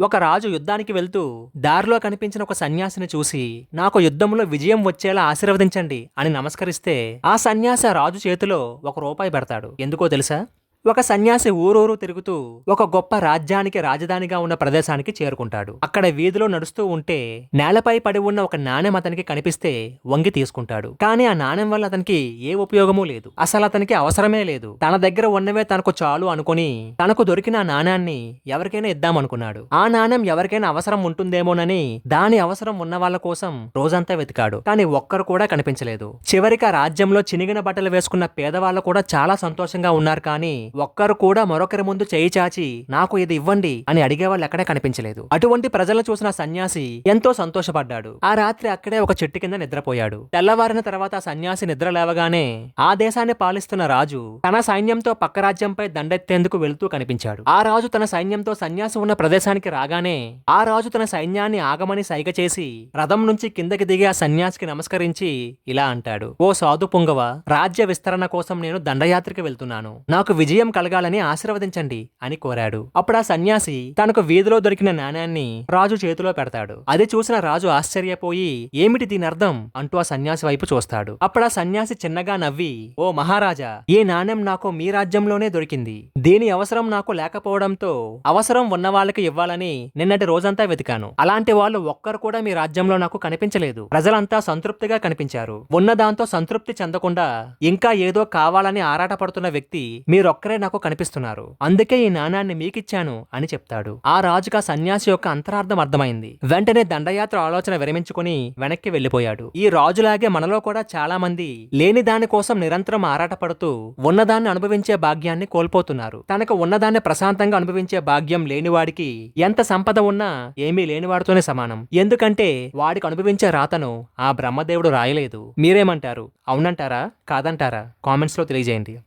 ఒక రాజు యుద్ధానికి వెళ్తూ దారిలో కనిపించిన ఒక సన్యాసిని చూసి నాకు యుద్ధంలో విజయం వచ్చేలా ఆశీర్వదించండి అని నమస్కరిస్తే ఆ సన్యాసి రాజు చేతిలో ఒక రూపాయి పెడతాడు. ఎందుకో తెలుసా? ఒక సన్యాసి ఊరూరు తిరుగుతూ ఒక గొప్ప రాజ్యానికి రాజధానిగా ఉన్న ప్రదేశానికి చేరుకుంటాడు. అక్కడ వీధిలో నడుస్తూ ఉంటే నేలపై పడి ఉన్న ఒక నాణెం అతనికి కనిపిస్తే వంగి తీసుకుంటాడు. కానీ ఆ నాణెం వల్ల అతనికి ఏ ఉపయోగమూ లేదు. అసలు అతనికి అవసరమే లేదు. తన దగ్గర ఉన్నవే తనకు చాలు అనుకుని తనకు దొరికిన ఆ నాణాన్ని ఎవరికైనా ఇద్దామనుకున్నాడు. ఆ నాణెం ఎవరికైనా అవసరం ఉంటుందేమోనని దాని అవసరం ఉన్న వాళ్ళ కోసం రోజంతా వెతికాడు. కానీ ఒక్కరు కూడా కనిపించలేదు. చివరికి ఆ రాజ్యంలో చినిగిన బట్టలు వేసుకున్న పేదవాళ్ళు కూడా చాలా సంతోషంగా ఉన్నారు కానీ ఒక్కరు కూడా మరొకరి ముందు చేయి చాచి నాకు ఇది ఇవ్వండి అని అడిగేవాళ్ళు ఎక్కడే కనిపించలేదు. అటువంటి ప్రజలను చూసిన సన్యాసి ఎంతో సంతోషపడ్డాడు. ఆ రాత్రి అక్కడే ఒక చెట్టు కింద నిద్రపోయాడు. తెల్లవారిన తర్వాత సన్యాసి నిద్ర లేవగానే ఆ దేశాన్ని పాలిస్తున్న రాజు తన సైన్యంతో పక్క రాజ్యంపై దండెత్తేందుకు వెళ్తూ కనిపించాడు. ఆ రాజు తన సైన్యంతో సన్యాసి ఉన్న ప్రదేశానికి రాగానే ఆ రాజు తన సైన్యాన్ని ఆగమని సైగ చేసి రథం నుంచి కిందకి దిగి ఆ సన్యాసికి నమస్కరించి ఇలా అంటాడు ఓ సాధు పుంగవ రాజ్య విస్తరణ కోసం నేను దండయాత్రకు వెళ్తున్నాను. నాకు విజయం కలగాలని ఆశీర్వదించండి అని కోరాడు. అప్పుడు ఆ సన్యాసి తనకు వీధిలో దొరికిన నాణ్యాన్ని రాజు చేతిలో పెడతాడు. అది చూసిన రాజు ఆశ్చర్యపోయి ఏమిటి దీని అర్థం? అంటూ ఆ సన్యాసి వైపు చూస్తాడు. అప్పుడు ఆ సన్యాసి చిన్నగా నవ్వి ఓ మహారాజా ఈ నాణ్యం నాకు మీ రాజ్యంలోనే దొరికింది. దీని అవసరం నాకు లేకపోవడంతో అవసరం ఉన్న వాళ్ళకి ఇవ్వాలని నిన్నటి రోజంతా వెతికాను. అలాంటి వాళ్ళు ఒక్కరు కూడా మీ రాజ్యంలో నాకు కనిపించలేదు. ప్రజలంతా సంతృప్తిగా కనిపించారు. ఉన్న దాంతో సంతృప్తి చెందకుండా ఇంకా ఏదో కావాలని ఆరాటపడుతున్న వ్యక్తి మీరొక్క మీరొక్కరే నాకు కనిపిస్తున్నారు. అందుకే ఈ నాణాన్ని మీకిచ్చాను అని చెప్తాడు. ఆ రాజుకు ఆ సన్యాసి యొక్క అంతరార్థం అర్థమైంది. వెంటనే దండయాత్ర ఆలోచన విరమించుకుని వెనక్కి వెళ్ళిపోయాడు ఈ రాజులాగే మనలో కూడా చాలా మంది లేని దాని కోసం నిరంతరం ఆరాటపడుతూ ఉన్నదాన్ని అనుభవించే భాగ్యాన్ని కోల్పోతున్నారు. తనకు ఉన్నదాన్ని ప్రశాంతంగా అనుభవించే భాగ్యం లేనివాడికి ఎంత సంపద ఉన్నా ఏమీ లేనివాడితోనే సమానం. ఎందుకంటే వాడికి అనుభవించే రాతను ఆ బ్రహ్మదేవుడు రాయలేదు. మీరేమంటారు? అవునంటారా? కాదంటారా? కామెంట్స్లో తెలియజేయండి.